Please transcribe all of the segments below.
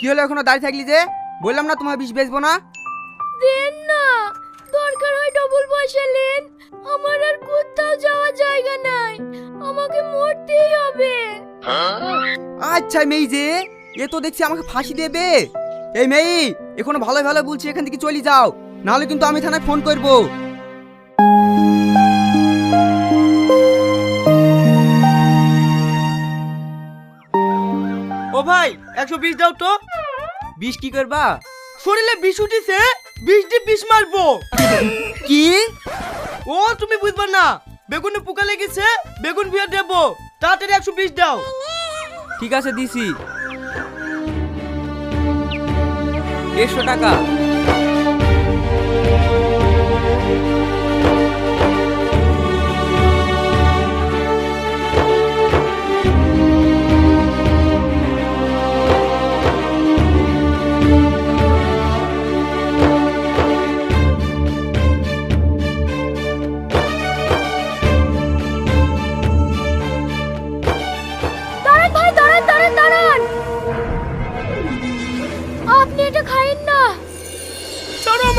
কি হলো এখনও দাঁড়িয়ে থাকলি যে? বললাম না তোমার বিষ বেচবো না? দেন না দরকার হয় ডবল পয়সা নেন। আমার আর কোথাও যাওয়ার জায়গা নাই আমাকে মরতেই হবে। আচ্ছা মেয়ে যে এ তো দেখছি আমাকে ফাঁসি দেবে। এই মেয়ে এখনও ভালো ভালো বলছি এখান থেকে চলে যাও নাহলে কিন্তু আমি থানায় ফোন করব। ও ভাই একশো বিশ দাও তো। বিষ কি করবা? শরীরে বিষ উঠিছে বিষ দিয়ে বিষ মারবো। কি? ও, তুমি বুঝবা না। বেগুনে পোকা লেগেছে, বেগুন ভিয়া দেবো। তাড়াতাড়ি একশো বিষ দাও। ঠিক আছে, দিছি। দেড়শো টাকা।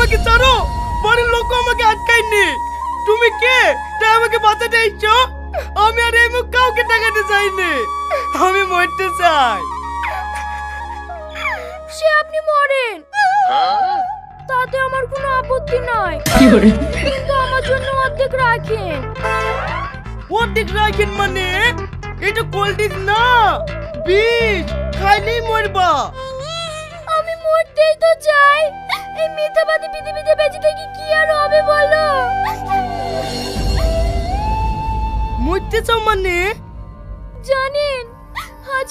আমাকে ছাড়ো। বাড়ির লোক আমাকে আটকায়নি। তুমি কে? তাই আমাকে বাঁচাতে এসছো? আমি আর এই মুখ কাউকে টাকাতে চাইনি। আমি মরতে চাই। সে আপনি মরেন। তাতে আমার কোনো আপত্তি নাই। কিন্তু আমার জন্য অর্ধেক রাখেন। অর্ধেক রাখেন মানে? এটা কোল্ড না। বিষ। খাইলেই মরবা। আমি মরতেই তো চাই মিথ্যাবাদী পৃথিবীতে বেঁচে থেকে কি আর হবে বলো? মরতে চাও মানে? জানেন